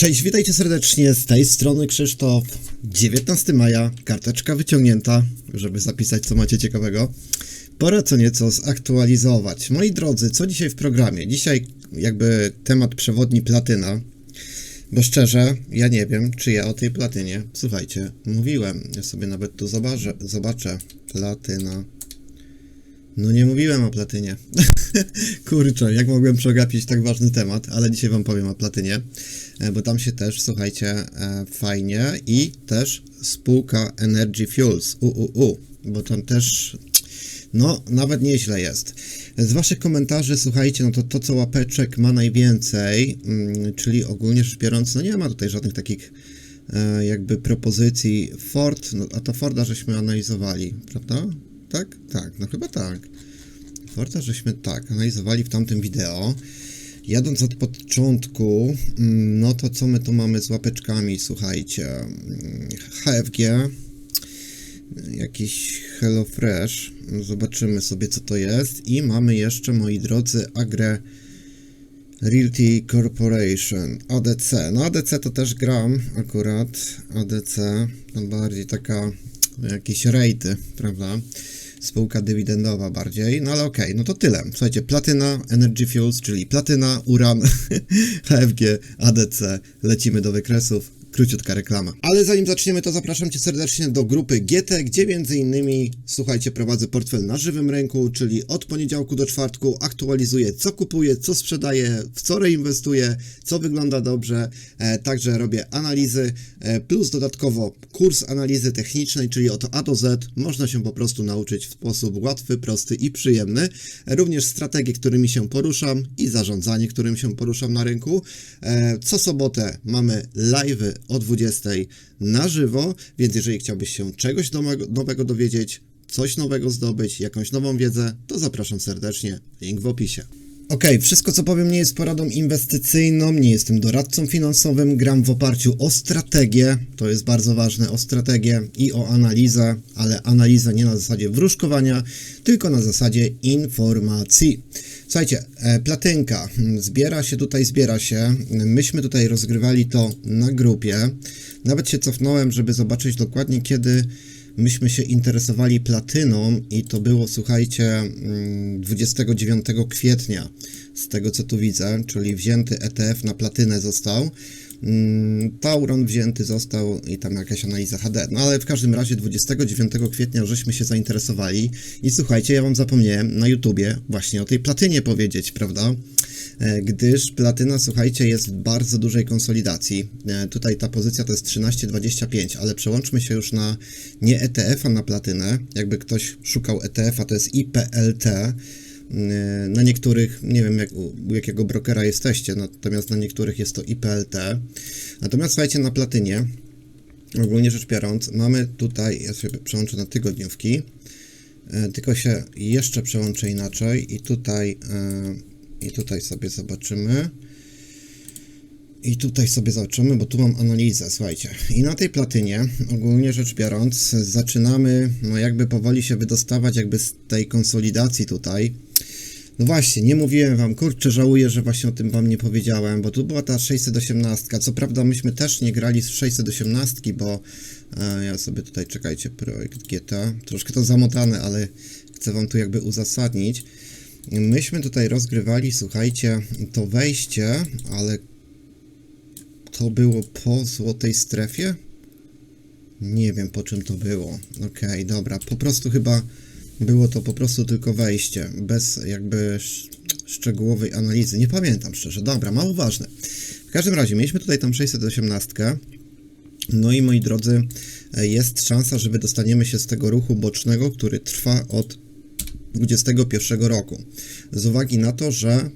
Cześć, witajcie serdecznie, z tej strony Krzysztof. 19 maja, karteczka wyciągnięta, żeby zapisać co macie ciekawego. Pora co nieco zaktualizować. Moi drodzy, co dzisiaj w programie? Dzisiaj jakby temat przewodni platyna. Bo szczerze, ja nie wiem, czy ja o tej platynie, słuchajcie, mówiłem. Ja sobie nawet tu zobaczę, zobaczę. Platyna. No nie mówiłem o platynie. Kurczę, jak mogłem przegapić tak ważny temat, ale dzisiaj wam powiem o platynie, bo tam się też, słuchajcie, e, fajnie i też spółka Energy Fuels, UUU, bo tam też, no, nawet nieźle jest. Z waszych komentarzy, słuchajcie, no to to, co łapeczek ma najwięcej, mm, czyli ogólnie rzecz biorąc, no nie ma tutaj żadnych takich e, jakby propozycji Ford, no, a to Forda żeśmy analizowali, prawda? Tak? Tak, no chyba tak. Forda żeśmy tak analizowali w tamtym wideo. Jadąc od początku, mm, no to co my tu mamy z łapeczkami, słuchajcie. Mm, HFG, jakiś HelloFresh, zobaczymy sobie co to jest. I mamy jeszcze, moi drodzy, Agre Realty Corporation, ADC. No ADC to też gram akurat, ADC, to bardziej taka, jakieś rejty, prawda? Spółka dywidendowa bardziej, no ale okej, okay, no to tyle. Słuchajcie, platyna, Energy Fuels, czyli platyna, uran, HFG, ADC, lecimy do wykresów, króciutka reklama. Ale zanim zaczniemy, to zapraszam Cię serdecznie do grupy GT, gdzie między innymi, słuchajcie, prowadzę portfel na żywym rynku, czyli od poniedziałku do czwartku aktualizuję, co kupuję, co sprzedaję, w co reinwestuję, co wygląda dobrze, e, także robię analizy, e, plus dodatkowo kurs analizy technicznej, czyli od A do Z można się po prostu nauczyć w sposób łatwy, prosty i przyjemny. E, również strategie, którymi się poruszam i zarządzanie, którym się poruszam na rynku. E, co sobotę mamy live'y o 20 na żywo, więc jeżeli chciałbyś się czegoś nowego, dowiedzieć, coś nowego zdobyć, jakąś nową wiedzę, to zapraszam serdecznie. Link w opisie. Ok, wszystko co powiem nie jest poradą inwestycyjną, nie jestem doradcą finansowym, gram w oparciu o strategię, to jest bardzo ważne, o strategię i o analizę, ale analizę nie na zasadzie wróżkowania, tylko na zasadzie informacji. Słuchajcie, e, platynka zbiera się tutaj, zbiera się. Myśmy tutaj rozgrywali to na grupie. Nawet się cofnąłem, żeby zobaczyć dokładnie kiedy myśmy się interesowali platyną i to było, słuchajcie, 29 hmm, kwietnia, z tego co tu widzę, czyli wzięty ETF na platynę został. Mm, Tauron wzięty został i tam jakaś analiza HD. No ale w każdym razie 29 kwietnia żeśmy się zainteresowali i słuchajcie, ja wam zapomniałem na YouTubie właśnie o tej platynie powiedzieć, prawda? E, gdyż platyna, słuchajcie, jest w bardzo dużej konsolidacji. E, tutaj ta pozycja to jest 13,25, ale przełączmy się już na nie ETF-a na platynę. Jakby ktoś szukał ETF-a, to jest IPLT. E, na niektórych, nie wiem jak, u jakiego brokera jesteście, natomiast na niektórych jest to IPLT. Natomiast słuchajcie, na platynie, ogólnie rzecz biorąc, mamy tutaj, ja sobie przełączę na tygodniówki, e, tylko się jeszcze przełączę inaczej i tutaj, e, i tutaj sobie zobaczymy. I tutaj sobie zobaczymy, bo tu mam analizę, słuchajcie. I na tej platynie, ogólnie rzecz biorąc, zaczynamy, no jakby powoli się wydostawać jakby z tej konsolidacji tutaj. No właśnie, nie mówiłem wam, kurczę, żałuję, że właśnie o tym wam nie powiedziałem, bo tu była ta 618. Co prawda myśmy też nie grali z 618, bo e, ja sobie tutaj, czekajcie, projekt GT, troszkę to zamotane, ale chcę wam tu jakby uzasadnić. Myśmy tutaj rozgrywali, słuchajcie, to wejście, ale to było po złotej strefie? Nie wiem po czym to było. Okej, okay, dobra, po prostu chyba było to po prostu tylko wejście, bez jakby szczegółowej analizy. Nie pamiętam szczerze. Dobra, mało ważne. W każdym razie, mieliśmy tutaj tam 618. No i moi drodzy, jest szansa, że wydostaniemy się z tego ruchu bocznego, który trwa od 2021 roku. Z uwagi na to, że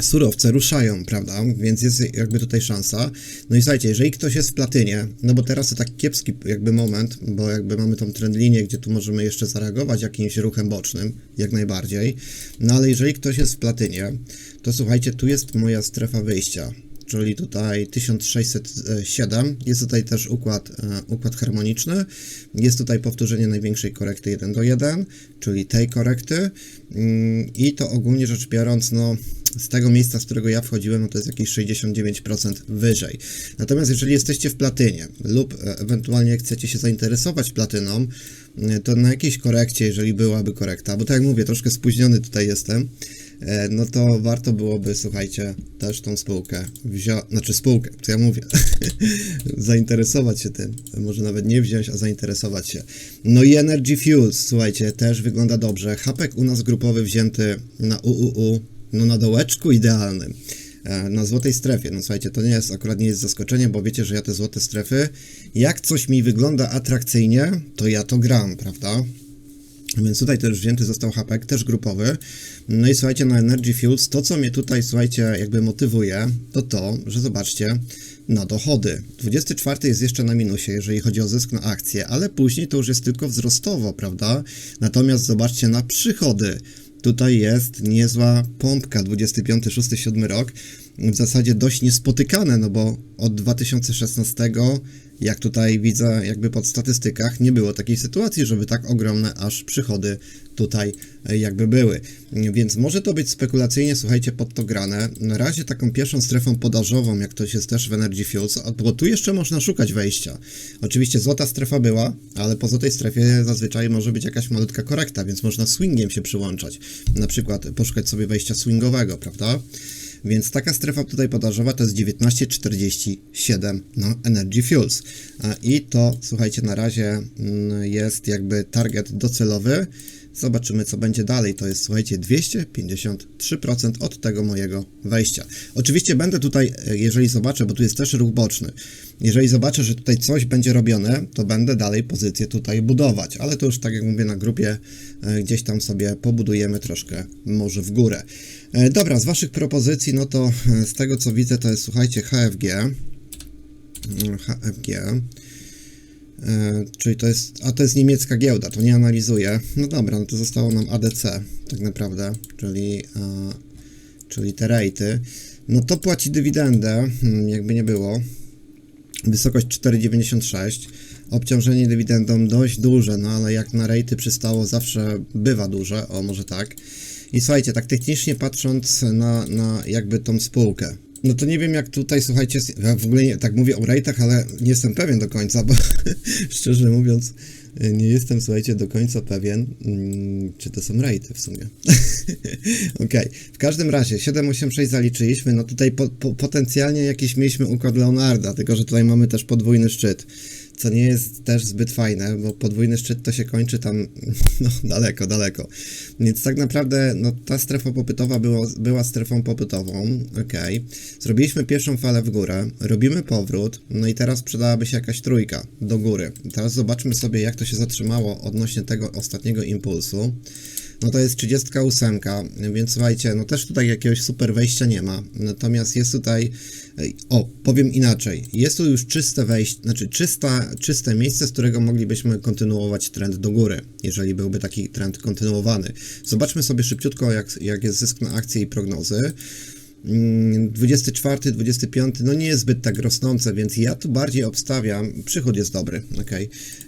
surowce ruszają, prawda? Więc jest jakby tutaj szansa. No i słuchajcie, jeżeli ktoś jest w platynie, no bo teraz to tak kiepski jakby moment, bo jakby mamy tą trend linię, gdzie tu możemy jeszcze zareagować jakimś ruchem bocznym, jak najbardziej. No ale jeżeli ktoś jest w platynie, to słuchajcie, tu jest moja strefa wyjścia czyli tutaj 1607. Jest tutaj też układ, e, układ harmoniczny. Jest tutaj powtórzenie największej korekty 1 do 1, czyli tej korekty. Mm, I to ogólnie rzecz biorąc, no z tego miejsca, z którego ja wchodziłem, no to jest jakieś 69% wyżej. Natomiast jeżeli jesteście w platynie lub e, ewentualnie chcecie się zainteresować platyną, e, to na jakiejś korekcie, jeżeli byłaby korekta, bo tak jak mówię, troszkę spóźniony tutaj jestem, e, no to warto byłoby, słuchajcie, też tą spółkę wziąć, znaczy spółkę, co ja mówię, zainteresować się tym, może nawet nie wziąć, a zainteresować się. No i Energy Fuels, słuchajcie, też wygląda dobrze. Hapek u nas grupowy wzięty na UUU, no na dołeczku idealnym, e, na złotej strefie. No słuchajcie, to nie jest, akurat nie jest zaskoczenie, bo wiecie, że ja te złote strefy, jak coś mi wygląda atrakcyjnie, to ja to gram, prawda? Więc tutaj też wzięty został hapek, też grupowy. No i słuchajcie, na Energy Fuels, to co mnie tutaj, słuchajcie, jakby motywuje, to to, że zobaczcie, na dochody. 24 jest jeszcze na minusie, jeżeli chodzi o zysk na akcje, ale później to już jest tylko wzrostowo, prawda? Natomiast zobaczcie na przychody. Tutaj jest niezła pompka, 25, 6, 7 rok. W zasadzie dość niespotykane, no bo od 2016, jak tutaj widzę, jakby pod statystykach, nie było takiej sytuacji, żeby tak ogromne aż przychody tutaj e, jakby były. Więc może to być spekulacyjnie, słuchajcie, pod to grane. Na razie taką pierwszą strefą podażową, jak to jest też w Energy Fuels, bo tu jeszcze można szukać wejścia. Oczywiście złota strefa była, ale po złotej strefie zazwyczaj może być jakaś malutka korekta, więc można swingiem się przyłączać. Na przykład poszukać sobie wejścia swingowego, prawda? Więc taka strefa tutaj podażowa to jest 19,47 na Energy Fuels. I to, słuchajcie, na razie mm, jest jakby target docelowy. Zobaczymy, co będzie dalej. To jest, słuchajcie, 253% od tego mojego wejścia. Oczywiście będę tutaj, e, jeżeli zobaczę, bo tu jest też ruch boczny, jeżeli zobaczę, że tutaj coś będzie robione, to będę dalej pozycję tutaj budować, ale to już tak jak mówię na grupie, e, gdzieś tam sobie pobudujemy troszkę może w górę. E, dobra, z Waszych propozycji, no to z tego co widzę, to jest, słuchajcie, HFG. Mm, HFG. E, czyli to jest, a to jest niemiecka giełda, to nie analizuję. No dobra, no to zostało nam ADC tak naprawdę, czyli, e, czyli te rejty. No to płaci dywidendę, hmm, jakby nie było. Wysokość 4,96. Obciążenie dywidendą dość duże, no ale jak na rejty przystało zawsze bywa duże, o może tak. I słuchajcie, tak technicznie patrząc na, na jakby tą spółkę, no to nie wiem jak tutaj, słuchajcie, ja w ogóle nie, tak mówię o rate'ach, ale nie jestem pewien do końca, bo szczerze mówiąc e, nie jestem, słuchajcie, do końca pewien, mm, czy to są rate'y w sumie. Okej, okay. w każdym razie 786 zaliczyliśmy, no tutaj po, po, potencjalnie jakiś mieliśmy układ Leonarda, tylko że tutaj mamy też podwójny szczyt co nie jest też zbyt fajne, bo podwójny szczyt to się kończy tam no, daleko, daleko. Więc tak naprawdę no, ta strefa popytowa było, była strefą popytową, ok. Zrobiliśmy pierwszą falę w górę, robimy powrót, no i teraz przydałaby się jakaś trójka do góry. Teraz zobaczmy sobie, jak to się zatrzymało odnośnie tego ostatniego impulsu no to jest 38, więc słuchajcie, no też tutaj jakiegoś super wejścia nie ma, natomiast jest tutaj, o, powiem inaczej, jest tu już czyste wejście, znaczy czysta, czyste miejsce, z którego moglibyśmy kontynuować trend do góry, jeżeli byłby taki trend kontynuowany. Zobaczmy sobie szybciutko, jak, jak jest zysk na akcje i prognozy. 24, 25, no nie jest zbyt tak rosnące, więc ja tu bardziej obstawiam, przychód jest dobry, ok.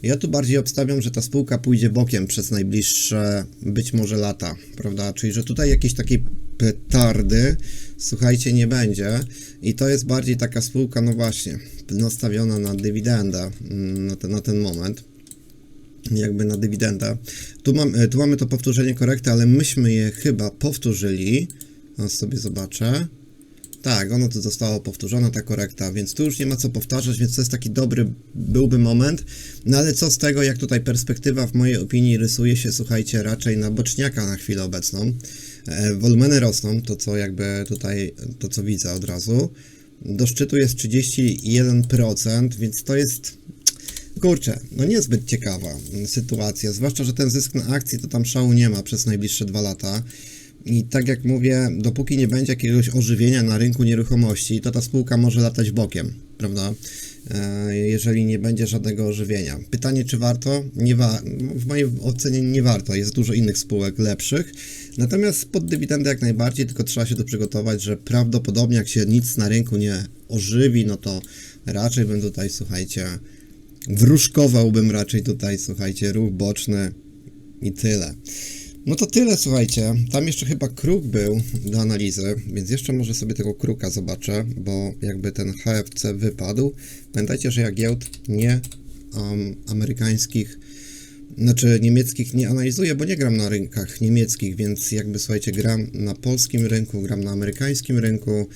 Ja tu bardziej obstawiam, że ta spółka pójdzie bokiem przez najbliższe być może lata, prawda? Czyli, że tutaj jakiejś takiej petardy, słuchajcie, nie będzie i to jest bardziej taka spółka, no właśnie, nastawiona na dywidendę mm, na ten, na ten moment jakby na dywidendę. Tu, mam, tu mamy to powtórzenie korekty, ale myśmy je chyba powtórzyli no sobie zobaczę. Tak, ono tu zostało powtórzone, ta korekta, więc tu już nie ma co powtarzać, więc to jest taki dobry byłby moment. No ale co z tego, jak tutaj perspektywa w mojej opinii rysuje się, słuchajcie, raczej na boczniaka na chwilę obecną. E, wolumeny rosną, to co jakby tutaj, to co widzę od razu. Do szczytu jest 31%, więc to jest kurczę, no niezbyt ciekawa sytuacja, zwłaszcza, że ten zysk na akcji to tam szału nie ma przez najbliższe dwa lata. I tak jak mówię, dopóki nie będzie jakiegoś ożywienia na rynku nieruchomości, to ta spółka może latać bokiem, prawda? E, jeżeli nie będzie żadnego ożywienia. Pytanie, czy warto? Nie wa w mojej ocenie nie warto. Jest dużo innych spółek lepszych. Natomiast pod dywidendę jak najbardziej, tylko trzeba się do przygotować, że prawdopodobnie jak się nic na rynku nie ożywi, no to raczej bym tutaj, słuchajcie, wróżkowałbym raczej tutaj, słuchajcie, ruch boczny i tyle. No to tyle, słuchajcie. Tam jeszcze chyba kruk był do analizy, więc jeszcze może sobie tego kruka zobaczę, bo jakby ten HFC wypadł. Pamiętajcie, że ja giełd nie um, amerykańskich, znaczy niemieckich nie analizuję, bo nie gram na rynkach niemieckich, więc jakby słuchajcie, gram na polskim rynku, gram na amerykańskim rynku,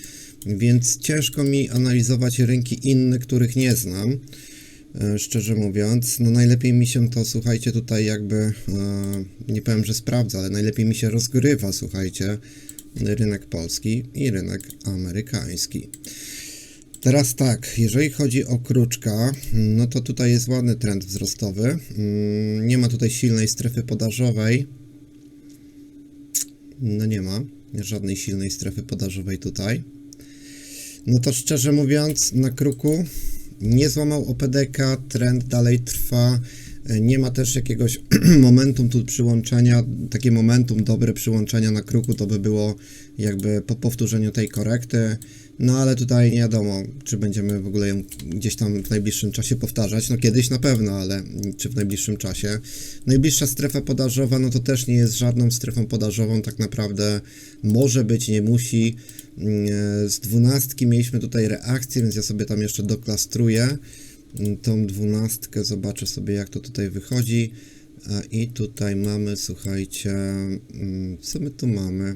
więc ciężko mi analizować rynki inne, których nie znam. E, szczerze mówiąc, no najlepiej mi się to, słuchajcie, tutaj jakby, e, nie powiem, że sprawdza, ale najlepiej mi się rozgrywa, słuchajcie, rynek polski i rynek amerykański. Teraz tak, jeżeli chodzi o kruczka, no to tutaj jest ładny trend wzrostowy. Mm, Nie ma tutaj silnej strefy podażowej. No nie ma żadnej silnej strefy podażowej tutaj. No to szczerze mówiąc, na kruku nie złamał OPDK, trend dalej trwa. E, Nie ma też jakiegoś momentum tu przyłączenia, takie momentum dobre przyłączenia na kruku to by było jakby po powtórzeniu tej korekty. No ale tutaj nie wiadomo, czy będziemy w ogóle ją gdzieś tam w najbliższym czasie powtarzać. No kiedyś na pewno, ale czy w najbliższym czasie. Najbliższa strefa podażowa, no to też nie jest żadną strefą podażową, tak naprawdę może być, nie musi. Mm, Z dwunastki mieliśmy tutaj reakcję, więc ja sobie tam jeszcze doklastruję tą dwunastkę, zobaczę sobie jak to tutaj wychodzi. I tutaj mamy, słuchajcie, mm, co my tu mamy?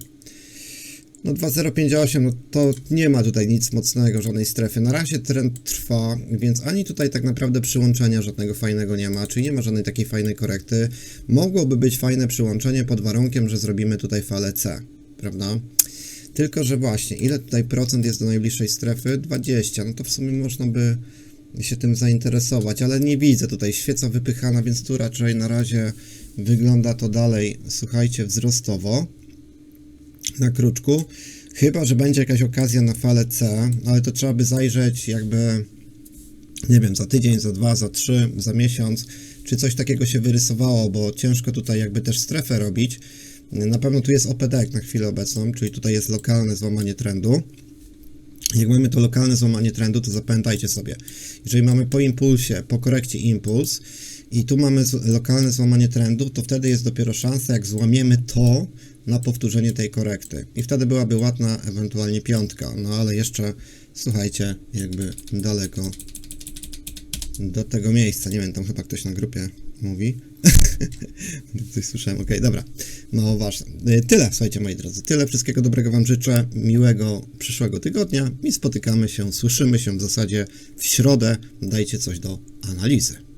No 2058, no to nie ma tutaj nic mocnego, żadnej strefy. Na razie trend trwa, więc ani tutaj tak naprawdę przyłączenia żadnego fajnego nie ma, czyli nie ma żadnej takiej fajnej korekty. Mogłoby być fajne przyłączenie pod warunkiem, że zrobimy tutaj falę C, prawda? Tylko, że właśnie, ile tutaj procent jest do najbliższej strefy? 20, no to w sumie można by się tym zainteresować, ale nie widzę tutaj świeca wypychana, więc tu raczej na razie wygląda to dalej, słuchajcie, wzrostowo na kruczku. Chyba, że będzie jakaś okazja na falę C, ale to trzeba by zajrzeć jakby, nie wiem, za tydzień, za dwa, za trzy, za miesiąc, czy coś takiego się wyrysowało, bo ciężko tutaj jakby też strefę robić. Na pewno tu jest OPD na chwilę obecną, czyli tutaj jest lokalne złamanie trendu. Jak mamy to lokalne złamanie trendu, to zapamiętajcie sobie, jeżeli mamy po impulsie, po korekcie impuls i tu mamy lokalne złamanie trendu, to wtedy jest dopiero szansa, jak złamiemy to na powtórzenie tej korekty. I wtedy byłaby ładna ewentualnie piątka, no ale jeszcze, słuchajcie, jakby daleko do tego miejsca. Nie wiem, tam chyba ktoś na grupie mówi. Coś słyszałem, okej, dobra. Mało ważne. Y, Tyle, słuchajcie moi drodzy, tyle. Wszystkiego dobrego Wam życzę, miłego przyszłego tygodnia i spotykamy się, słyszymy się w zasadzie w środę. Dajcie coś do analizy.